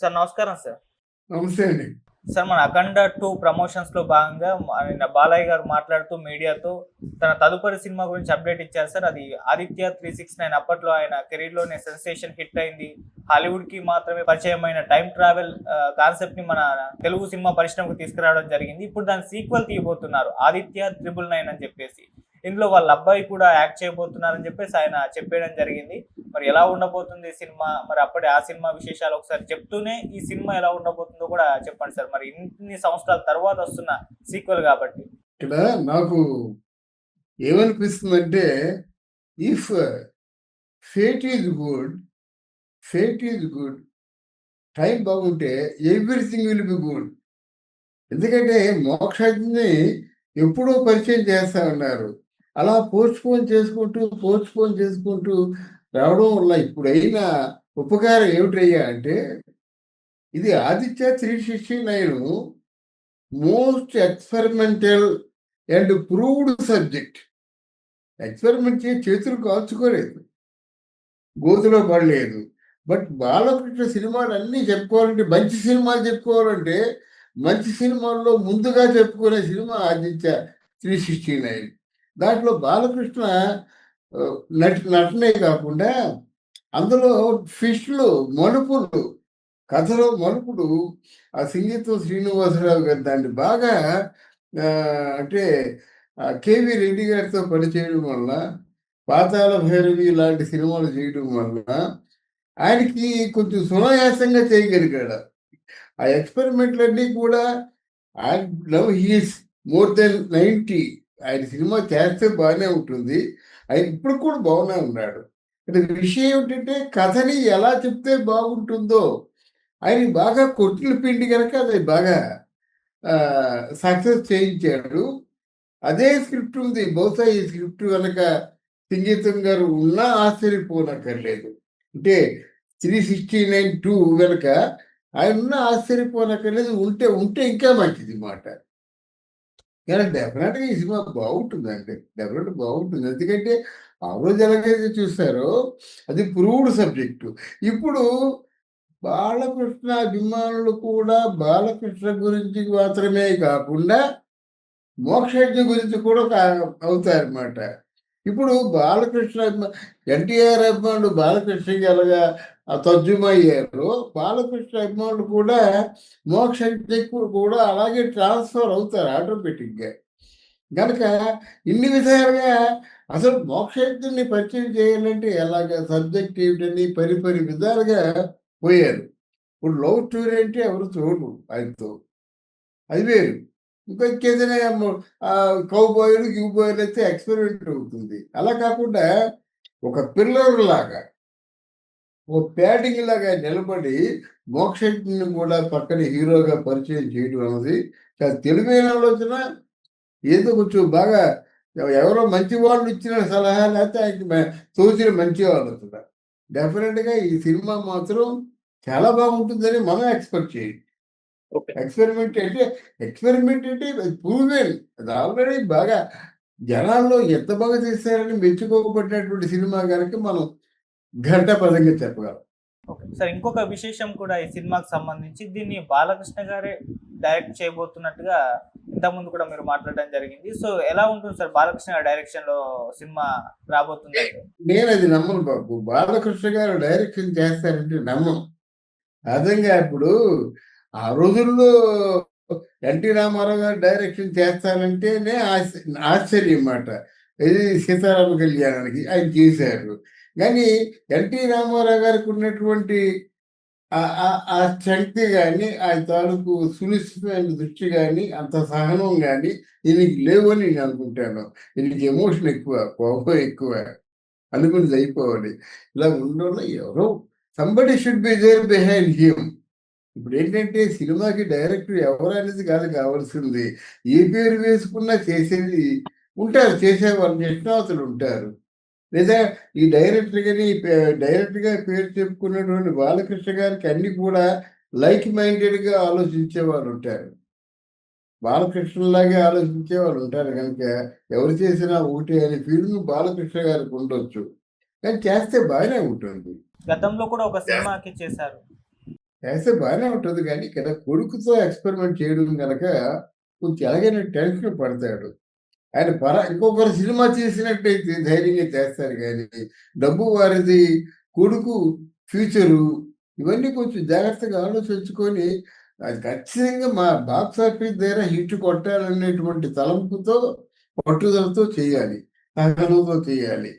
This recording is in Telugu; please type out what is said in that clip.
సార్ నమస్కారం సార్. నమస్తే అండి. సార్ మన అఖండ టూ ప్రమోషన్స్లో భాగంగా ఆయన బాలయ్య గారు మాట్లాడుతూ మీడియాతో తన తదుపరి సినిమా గురించి అప్డేట్ ఇచ్చారు సార్. అది ఆదిత్య త్రీ సిక్స్ నైన్ అప్పట్లో ఆయన కెరీర్లోనే సెన్సేషన్ హిట్ అయింది. హాలీవుడ్కి మాత్రమే పరిచయమైన టైం ట్రావెల్ కాన్సెప్ట్ని మన తెలుగు సినిమా పరిశ్రమకు తీసుకురావడం జరిగింది. ఇప్పుడు దాని సీక్వెల్ తీయబోతున్నారు ఆదిత్య త్రిబుల్ నైన్ అని చెప్పేసి. ఇందులో వాళ్ళ అబ్బాయి కూడా యాక్ట్ చేయబోతున్నారని చెప్పేసి ఆయన చెప్పేయడం జరిగింది. మరి ఎలా ఉండబోతుంది ఈ సినిమా? మరి అప్పటి ఆ సినిమా విశేషాలు ఒకసారి చెప్తూనే ఈ సినిమా ఎలా ఉండబోతుందో కూడా చెప్పండి సార్. మరి ఇన్ని సంవత్సరాల తర్వాత వస్తున్న సీక్వెల్ కాబట్టి. ఇక్కడ నాకు ఏమనిపిస్తుందంటే if fate is good fate is good time బాగుంటే ఎవ్రీథింగ్ విల్ బి గుడ్ ఎందుకంటే మోక్షాన్ని ఎప్పుడో పరిచయం చేస్తా ఉన్నారు. అలా పోస్ట్పోన్ చేసుకుంటూ పోస్ట్పోన్ చేసుకుంటూ రావడం వల్ల ఇప్పుడైనా ఉపకారం ఏమిటయ్యా అంటే ఇది Aditya three sixty nine most experimental and proved subject. Experiment చేసి చేతులు కాల్చుకోలేదు. గోతులో పడలేదు. బట్ బాలకృష్ణ సినిమాలు అన్నీ చెప్పుకోవాలంటే మంచి సినిమాలు చెప్పుకోవాలంటే మంచి సినిమాల్లో ముందుగా చెప్పుకునే సినిమా ఆదిత్య త్రీ సిక్స్టీ నైన్. దాంట్లో బాలకృష్ణ నటి నటనే కాకుండా అందులో ఫిష్లు మలుపులు కథలో మలుపుడు ఆ సంగీతం శ్రీనివాసరావు గారు దాన్ని బాగా అంటే కేవీ కేవి రెడ్డి గారితో పనిచేయడం వల్ల పాతాల భైరవి లాంటి సినిమాలు చేయడం వల్ల ఆయనకి కొంచెం సునాయాసంగా చేయగలిగాడు. ఆ ఎక్స్పెరిమెంట్లన్నీ కూడా ఆయన love he's more than ninety ఆయన సినిమా చేస్తే బాగానే ఉంటుంది. ఆయన ఇప్పుడు కూడా బాగానే ఉన్నాడు. అంటే విషయం ఏమిటంటే కథని ఎలా చెప్తే బాగుంటుందో ఆయన బాగా కొట్టిన పిండి కనుక అది బాగా సక్సెస్ చేయించాడు. అదే స్క్రిప్ట్ ఉంది. బహుశా ఈ స్క్రిప్ట్ కనుక సంగీతం గారు ఉన్నా ఆశ్చర్యపోనక్కర్లేదు. అంటే త్రీ సిక్స్టీ నైన్ టూ కనుక ఆయన ఉన్నా ఆశ్చర్యపోనక్కర్లేదు. ఉంటే ఉంటే ఇంకా మంచిది మాట. కానీ డెఫినెట్గా ఈ సినిమా బాగుంటుందండి. డెఫినెట్ బాగుంటుంది. ఎందుకంటే ఆ రోజు ఎలాగైతే చూస్తారో అది ప్రూవ్డ్ సబ్జెక్టు. ఇప్పుడు బాలకృష్ణ అభిమానులు కూడా బాలకృష్ణ గురించి మాత్రమే కాకుండా మోక్షజ్ఞ గురించి కూడా అవుతారన్నమాట ఇప్పుడు బాలకృష్ణ ఎన్టీఆర్ అభిమానులు బాలకృష్ణకి ఎలాగా ఆ తర్జుమయ్యారు బాలకృష్ణ అభిమానులు కూడా మోక్షజ్ఞకి కూడా అలాగే ట్రాన్స్ఫర్ అవుతారు ఆటోమేటిక్గా కనుక ఇన్ని విధాలుగా అసలు మోక్షజ్ఞని పరిచయం చేయాలంటే ఎలాగ సబ్జెక్ట్ ఏమిటని పరిపరి విధాలుగా పోయారు. ఇప్పుడు లవ్ స్టోరీ అంటే ఎవరు చూడరు ఆయనతో. అది వేరు. ఇంకా ఇంకేదైనా కౌబాయిలు గివ్బాయిలు అయితే ఎక్స్పెరిమెంట్ అవుతుంది అలా కాకుండా ఒక పిల్లర్ లాగా ఓ ప్యాడింగ్ లాగా నిలబడి మోక్షజ్ఞని కూడా పక్కన హీరోగా పరిచయం చేయడం అన్నది చాలా తెలివైన ఆలోచన. ఏదో కొంచెం బాగా ఎవరో మంచి వాళ్ళు ఇచ్చిన సలహా లేకపోతే ఆయనకి తోచిన మంచి ఆలోచన. డెఫినెట్గా ఈ సినిమా మాత్రం చాలా బాగుంటుందని మనం ఎక్స్పెక్ట్ చేయండి ఎక్స్పెరిమెంట్ అంటే ఎక్స్పెరిమెంట్ అంటే ప్రూవెన్ అది ఆల్రెడీ బాగా జనాల్లో ఎంత బాగా చేశారని మెచ్చుకోబడినటువంటి సినిమా కనుక మనం గంట పదంగా చెప్పగలం. ఓకే సార్ ఇంకొక విశేషం కూడా ఈ సినిమాకి సంబంధించి దీన్ని బాలకృష్ణ గారే డైరెక్ట్ చేయబోతున్నట్టుగా ఇంతకుముందు కూడా మీరు మాట్లాడడం జరిగింది. సో ఎలా ఉంటుంది సార్ బాలకృష్ణ గారి డైరెక్షన్లో సినిమా రాబోతుంది అంటే? నేను అది నమ్మను బాబు. బాలకృష్ణ గారు డైరెక్షన్ చేస్తారంటే నమ్మను అదంగా ఇప్పుడు ఆ రోజుల్లో ఎన్టీ రామారావు గారు డైరెక్షన్ చేస్తారంటేనే ఆశ్చ- ఆశ్చర్యం అన్నమాట ఇది సీతారామ కళ్యాణానికి ఆయన చేశారు. కానీ ఎన్టీ రామారావు గారికి ఉన్నటువంటి ఆ- ఆ శక్తి కానీ ఆయన తాలూకు సునిశ్చితమైన దృష్టి కానీ అంత సహనం కానీ దీనికి లేవని నేను అనుకుంటాను. దీనికి ఎమోషన్ ఎక్కువ కోపం ఎక్కువ. అనుకుని అయిపోవాలి ఇలా ఉండడం ఎవరో somebody should be there behind him ఇప్పుడు ఏంటంటే సినిమాకి డైరెక్టర్ ఎవరు అనేది కాదు కావాల్సింది. ఏ పేరు వేసుకున్నా చేసేది ఉంటారు చేసేవాళ్ళు నిష్ణాతులు ఉంటారు. లేదా ఈ డైరెక్టర్ గాని డైరెక్టర్గా పేరు చెప్పుకున్నటువంటి బాలకృష్ణ గారికి అన్ని కూడా లైక్ మైండెడ్గా ఆలోచించే వాళ్ళు ఉంటారు. బాలకృష్ణలాగే ఆలోచించే వాళ్ళు ఉంటారు కనుక ఎవరు చేసినా ఒకటి అనే ఫీలింగ్ బాలకృష్ణ గారికి ఉండొచ్చు. కానీ చేస్తే బాగానే ఉంటుంది. గతంలో కూడా ఒక సినిమాకి చేశారు. చేస్తే బాగానే ఉంటుంది కానీ ఇక్కడ కొడుకుతో ఎక్స్పెరిమెంట్ చేయడం కనుక కొంచెం ఎలాగైనా టెన్షన్ పడతాడు. ఆయన పర ఇంకొకరు సినిమా చేసినట్టయితే ధైర్యంగా చేస్తారు కానీ డబ్బు వారిది కొడుకు ఫ్యూచరు ఇవన్నీ కొంచెం జాగ్రత్తగా ఆలోచించుకొని అది ఖచ్చితంగా మా బాక్స్ ఆఫీస్ దగ్గర హిట్ కొట్టాలనేటువంటి తలంపుతో పట్టుదలతో చేయాలి. తగలతో చేయాలి.